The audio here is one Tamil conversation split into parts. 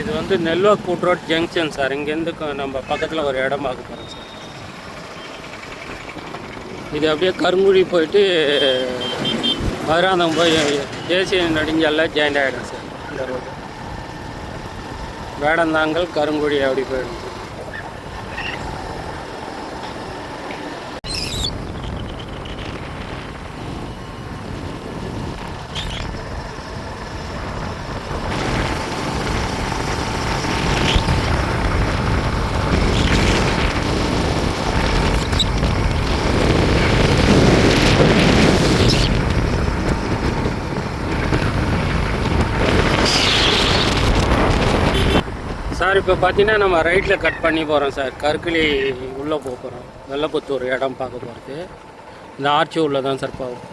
இது வந்து நெல்வா கூட் ரோட் ஜங்ஷன் சார். இங்கேருந்து நம்ம பக்கத்தில் ஒரு இடம் பார்க்க போகிறோம் சார். இது அப்படியே கருங்குழி போயிட்டு மதுராந்தம் போய் தேசிய நெடுஞ்சால ஜாயிண்ட் ஆகிடும் சார் இந்த ரோடு வேடந்தாங்கல் கருங்குழி அப்படி போயிடும். சார் இப்போ பார்த்தீங்கன்னா நம்ம ரைட்டில் கட் பண்ணி போகிறோம் சார். கருக்கிளி உள்ளே போக போகிறோம் வெள்ளப்புத்தூர் இடம் பார்க்க போகிறது இந்த ஆர்ச்சி உள்ளே தான் சார் போகும்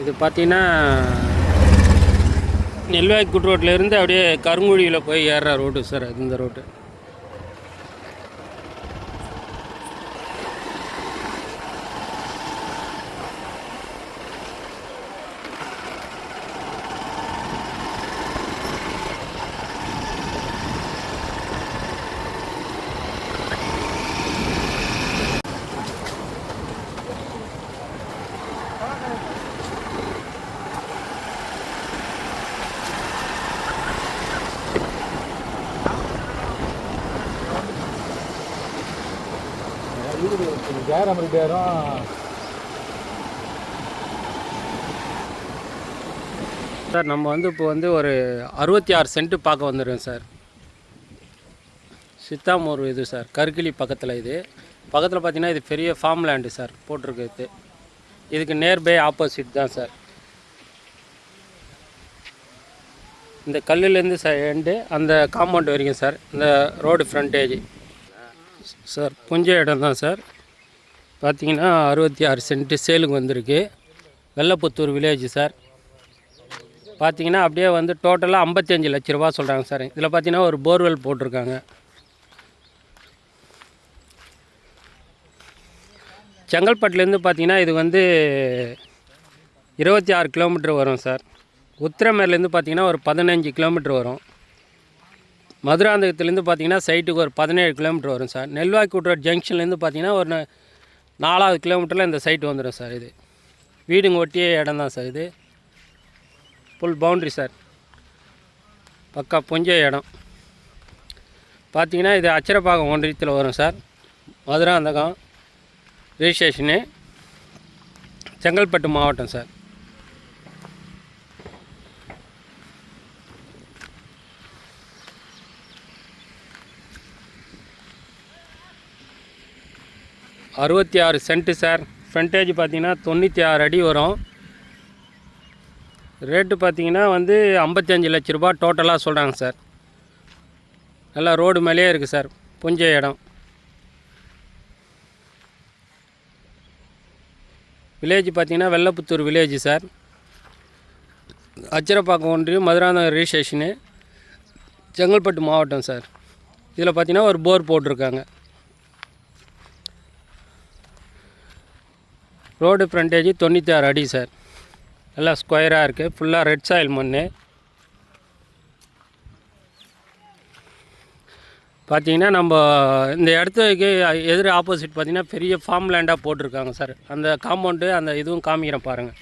இது பார்த்தீங்கன்னா நெல்வாய்க்குட் இருந்து அப்படியே கருங்குழியில் போய் ஏறுற ரோடு சார் அது இந்த ரோடு கேர் ரெட்டியாரும் சார் நம்ம வந்து இப்போ வந்து ஒரு அறுபத்தி ஆறு சென்ட்டு பார்க்க வந்துடுறோம் சார். சித்தாமூர் இது சார் கருக்கிளி பக்கத்தில் இது. பக்கத்தில் பார்த்தீங்கன்னா இது பெரிய ஃபார்ம் லேண்டு சார் போட்டிருக்குது இதுக்கு நேர்பை ஆப்போசிட் தான் சார். இந்த கல்லுலேருந்து சார் எண்டு அந்த காம்பவுண்ட் வரைக்கும் சார் இந்த ரோடு ஃப்ரண்டேஜ் சார் புஞ்ச இடம் தான் சார். பார்த்தீங்கன்னா அறுபத்தி ஆறு சென்ட்டு சேலுக்கு வந்திருக்கு. Vellaputhur village sir. பார்த்தீங்கன்னா அப்படியே வந்து டோட்டலாக ஐம்பத்தஞ்சு லட்ச ரூபா சொல்கிறாங்க சார். இதில் பார்த்தீங்கன்னா ஒரு போர்வெல் போட்டிருக்காங்க. செங்கல்பட்டுலேருந்து பார்த்தீங்கன்னா இது வந்து இருபத்தி ஆறு கிலோமீட்டர் வரும் சார். உத்திரமேர்லேருந்து பார்த்தீங்கன்னா ஒரு பதினஞ்சு கிலோமீட்டர் வரும். மதுராந்தகத்துலேருந்து பார்த்தீங்கன்னா சைட்டுக்கு ஒரு பதினேழு கிலோமீட்டர் வரும் சார். நெல்வாக்கி ரோட் ஜங்ஷன்லேருந்து பார்த்தீங்கன்னா ஒரு நாலாவது கிலோமீட்டரில் இந்த சைட்டு வந்துடும் சார் இது. வீடுங்க ஒட்டிய இடம் தான் சார் இது. Full boundary sir. பக்கா புஞ்ச இடம். பார்த்தீங்கன்னா இது அச்சரப்பாக்கம் ஒன்றியத்தில் வரும் சார். மதுராந்தகம் ரிஜிஸ்ட்ரேஷனு செங்கல்பட்டு மாவட்டம் சார். அறுபத்தி ஆறு சென்ட்டு சார். ஃப்ரண்டேஜ் பார்த்தீங்கன்னா தொண்ணூற்றி ஆறு அடி வரும். ரேட்டு பார்த்தீங்கன்னா வந்து ஐம்பத்தஞ்சு லட்ச ரூபா டோட்டலாக சொல்கிறாங்க சார். நல்லா ரோடு மேலேயே இருக்குது சார். புஞ்ச இடம். வில்லேஜ் பார்த்தீங்கன்னா வெள்ளப்புத்தூர் வில்லேஜ் சார். அச்சிரப்பாக்கம் ஒன்றியம் மதுராந்தகம் ரிஜிஸ்ட்ரேஷனு செங்கல்பட்டு மாவட்டம் சார். இதில் பார்த்தீங்கன்னா ஒரு போர் போட்டிருக்காங்க. ரோடு ஃப்ரண்டேஜ் தொண்ணூற்றி ஆறு அடி சார் நல்லா ஸ்கொயராக இருக்குது ஃபுல்லாக ரெட் சாயில் மண் பார்த்தீங்கன்னா நம்ம இந்த இடத்துக்கு எதிர் ஆப்போசிட் பார்த்திங்கன்னா பெரிய ஃபார்ம் லேண்டாக போட்டிருக்காங்க சார் அந்த காம்பவுண்டு அந்த இதுவும் காமிக்கிறேன் பாருங்கள்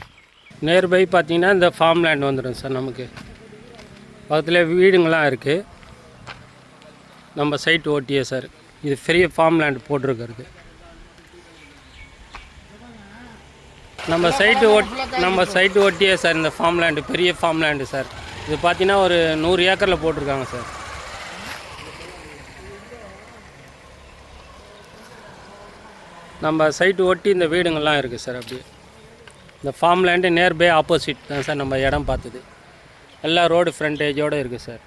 நியர்பை பார்த்தீங்கன்னா இந்த ஃபார்ம் லேண்ட் வந்துடும் சார் நமக்கு. பக்கத்தில் வீடுங்கள்லாம் இருக்குது நம்ம சைட் ஓட்டியே சார் இது பெரிய ஃபார்ம் லேண்ட் போட்டிருக்கிறது நம்ம சைட்டு ஓட் நம்ம சைட்டு ஒட்டியே சார் இந்த ஃபார்ம் லேண்டு பெரிய ஃபார்ம் லேண்டு சார் இது பார்த்தீங்கன்னா ஒரு நூறு ஏக்கரில் போட்டிருக்காங்க சார் நம்ம சைட்டு ஒட்டி இந்த வீடுங்கள்லாம் இருக்குது சார் அப்படியே. இந்த ஃபார்ம் லேண்டு நியர்பை ஆப்போசிட் தான் சார் நம்ம இடம் பார்த்தது எல்லா ரோடு ஃப்ரண்டேஜோடு இருக்குது சார்